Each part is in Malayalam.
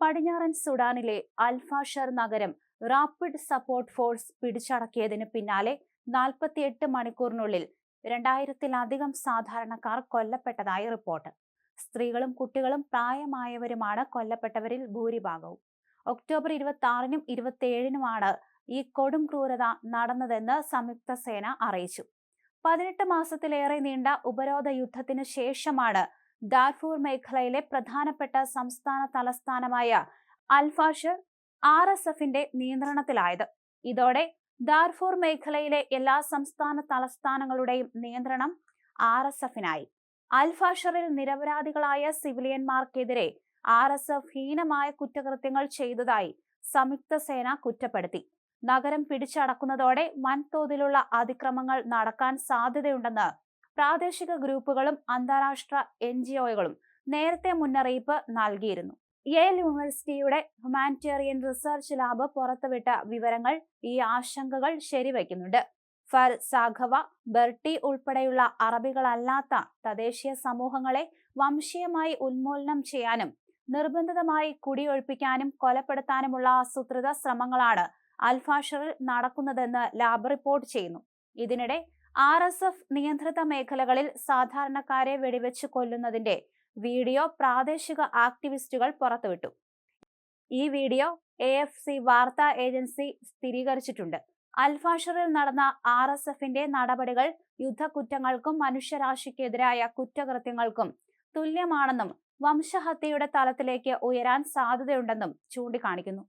പടിഞ്ഞാറൻ സുഡാനിലെ അൽഫാഷർ നഗരം റാപ്പിഡ് സപ്പോർട്ട് ഫോഴ്സ് പിടിച്ചടക്കിയതിന് പിന്നാലെ നാൽപ്പത്തിയെട്ട് മണിക്കൂറിനുള്ളിൽ രണ്ടായിരത്തിലധികം സാധാരണക്കാർ കൊല്ലപ്പെട്ടതായി റിപ്പോർട്ട്. സ്ത്രീകളും കുട്ടികളും പ്രായമായവരുമാണ് കൊല്ലപ്പെട്ടവരിൽ ഭൂരിഭാഗവും. ഒക്ടോബർ ഇരുപത്തി ആറിനും ഇരുപത്തിയേഴിനുമാണ് ഈ കൊടും ക്രൂരത നടന്നതെന്ന് സംയുക്ത സേന അറിയിച്ചു. പതിനെട്ട് മാസത്തിലേറെ നീണ്ട ഉപരോധ യുദ്ധത്തിന് ശേഷമാണ് ദാർഫൂർ മേഖലയിലെ പ്രധാനപ്പെട്ട സംസ്ഥാന തലസ്ഥാനമായ അൽഫാഷർ ആർ എസ് എഫിന്റെ നിയന്ത്രണത്തിലായത്. ഇതോടെ ദാർഫൂർ മേഖലയിലെ എല്ലാ സംസ്ഥാന തലസ്ഥാനങ്ങളുടെയും നിയന്ത്രണം ആർ എസ് എഫിനായി അൽഫാഷറിൽ നിരപരാധികളായ സിവിലിയന്മാർക്കെതിരെ ആർ എസ് എഫ് ഹീനമായ കുറ്റകൃത്യങ്ങൾ ചെയ്തതായി സംയുക്ത സേന കുറ്റപ്പെടുത്തി. നഗരം പിടിച്ചടക്കുന്നതോടെ വൻതോതിലുള്ള അതിക്രമങ്ങൾ നടക്കാൻ സാധ്യതയുണ്ടെന്ന് പ്രാദേശിക ഗ്രൂപ്പുകളും അന്താരാഷ്ട്ര എൻ ജി ഒകളും നേരത്തെ മുന്നറിയിപ്പ് നൽകിയിരുന്നു. യേൽ യൂണിവേഴ്സിറ്റിയുടെ ഹ്യൂമാനിറ്റേറിയൻ റിസർച്ച് ലാബ് പുറത്തുവിട്ട വിവരങ്ങൾ ഈ ആശങ്കകൾ ശരിവയ്ക്കുന്നുണ്ട്. ഫർ സാഘവ ബെർട്ടി ഉൾപ്പെടെയുള്ള അറബികളല്ലാത്ത തദ്ദേശീയ സമൂഹങ്ങളെ വംശീയമായി ഉന്മൂലനം ചെയ്യാനും നിർബന്ധിതമായി കുടിയൊഴിപ്പിക്കാനും കൊലപ്പെടുത്താനുമുള്ള ആസൂത്രിത ശ്രമങ്ങളാണ് അൽഫാഷറിൽ നടക്കുന്നതെന്ന് ലാബ് റിപ്പോർട്ട് ചെയ്യുന്നു. ഇതിനിടെ ആർ എസ് എഫ് നിയന്ത്രിത മേഖലകളിൽ സാധാരണക്കാരെ വെടിവെച്ച് കൊല്ലുന്നതിന്റെ വീഡിയോ പ്രാദേശിക ആക്ടിവിസ്റ്റുകൾ പുറത്തുവിട്ടു. ഈ വീഡിയോ എ എഫ് സി വാർത്താ ഏജൻസി സ്ഥിരീകരിച്ചിട്ടുണ്ട്. അൽഫാഷറിൽ നടന്ന ആർ എസ് എഫിന്റെ നടപടികൾ യുദ്ധക്കുറ്റങ്ങൾക്കും മനുഷ്യരാശിക്കെതിരായ കുറ്റകൃത്യങ്ങൾക്കും തുല്യമാണെന്നും വംശഹത്യയുടെ തലത്തിലേക്ക് ഉയരാൻ സാധ്യതയുണ്ടെന്നും ചൂണ്ടിക്കാണിക്കുന്നു.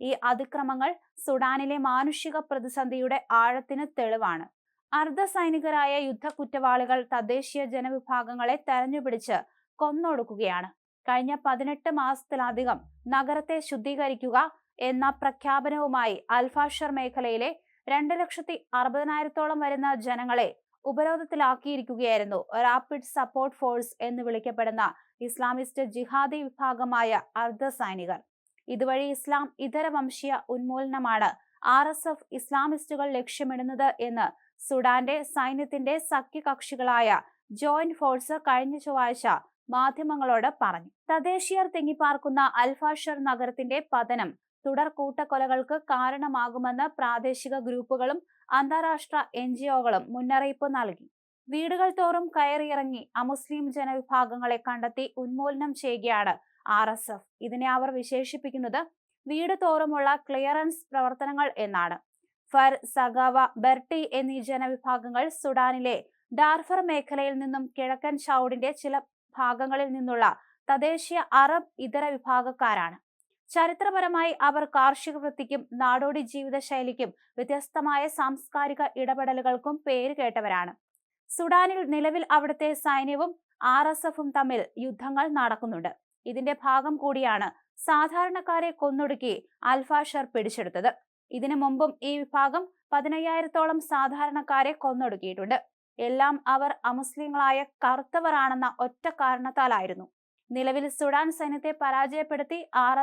ഈ അതിക്രമങ്ങൾ സുഡാനിലെ മാനുഷിക പ്രതിസന്ധിയുടെ ആഴത്തിന് തെളിവാണ്. അർദ്ധസൈനികരായ യുദ്ധ കുറ്റവാളികൾ തദ്ദേശീയ ജനവിഭാഗങ്ങളെ തെരഞ്ഞുപിടിച്ച് കൊന്നൊടുക്കുകയാണ്. കഴിഞ്ഞ പതിനെട്ട് മാസത്തിലധികം നഗരത്തെ ശുദ്ധീകരിക്കുക എന്ന പ്രഖ്യാപനവുമായി അൽഫാഷർ മേഖലയിലെ രണ്ട് ലക്ഷത്തി അറുപതിനായിരത്തോളം വരുന്ന ജനങ്ങളെ ഉപരോധത്തിലാക്കിയിരിക്കുകയായിരുന്നു റാപ്പിഡ് സപ്പോർട്ട് ഫോഴ്സ് എന്ന് വിളിക്കപ്പെടുന്ന ഇസ്ലാമിസ്റ്റ് ജിഹാദി വിഭാഗമായ അർദ്ധ സൈനികർ ഇതുവഴി ഇസ്ലാം ഇതര വംശീയ ഉന്മൂലനമാണ് ആർ എസ് എഫ് ഇസ്ലാമിസ്റ്റുകൾ ലക്ഷ്യമിടുന്നത് എന്ന് സുഡാന്റെ സൈന്യത്തിന്റെ സഖ്യകക്ഷികളായ ജോയിന്റ് ഫോഴ്സ് കഴിഞ്ഞ ചൊവ്വാഴ്ച മാധ്യമങ്ങളോട് പറഞ്ഞു. തദ്ദേശീയർ തിങ്ങിപ്പാർക്കുന്ന അൽഫാഷർ നഗരത്തിന്റെ പതനം തുടർ കൂട്ടക്കൊലകൾക്ക് കാരണമാകുമെന്ന് പ്രാദേശിക ഗ്രൂപ്പുകളും അന്താരാഷ്ട്ര എൻ ജി ഒകളും മുന്നറിയിപ്പ് നൽകി. വീടുകൾ തോറും കയറിയിറങ്ങി അമുസ്ലിം ജനവിഭാഗങ്ങളെ കണ്ടെത്തി ഉന്മൂലനം ചെയ്യുകയാണ് ആർ ഇതിനെ അവർ വിശേഷിപ്പിക്കുന്നത് വീട് തോറുമുള്ള ക്ലിയറൻസ് പ്രവർത്തനങ്ങൾ എന്നാണ്. ഫർ സഗാവ ബെർട്ടി എന്നീ ജനവിഭാഗങ്ങൾ സുഡാനിലെ ഡാർഫർ മേഖലയിൽ നിന്നും കിഴക്കൻ ഷൗഡിന്റെ ചില ഭാഗങ്ങളിൽ നിന്നുള്ള തദ്ദേശീയ അറബ് ഇതര വിഭാഗക്കാരാണ്. ചരിത്രപരമായി അവർ കാർഷിക വൃത്തിക്കും നാടോടി ജീവിതശൈലിക്കും വ്യത്യസ്തമായ സാംസ്കാരിക ഇടപെടലുകൾക്കും പേര് കേട്ടവരാണ്. സുഡാനിൽ നിലവിൽ അവിടുത്തെ സൈന്യവും ആർ എസ് എഫും തമ്മിൽ യുദ്ധങ്ങൾ നടക്കുന്നുണ്ട്. ഇതിന്റെ ഭാഗം കൂടിയാണ് സാധാരണക്കാരെ കൊന്നൊടുക്കി അൽഫാഷർ പിടിച്ചെടുത്തത്. ഇതിനു മുമ്പും ഈ വിഭാഗം പതിനയ്യായിരത്തോളം സാധാരണക്കാരെ കൊന്നൊടുക്കിയിട്ടുണ്ട്. എല്ലാം അവർ അമുസ്ലിങ്ങളായ കറുത്തവരാണെന്ന ഒറ്റ കാരണത്താലായിരുന്നു. നിലവിൽ സുഡാൻ സൈന്യത്തെ പരാജയപ്പെടുത്തി ആർ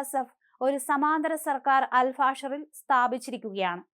ഒരു സമാന്തര സർക്കാർ അൽഫാഷറിൽ സ്ഥാപിച്ചിരിക്കുകയാണ്.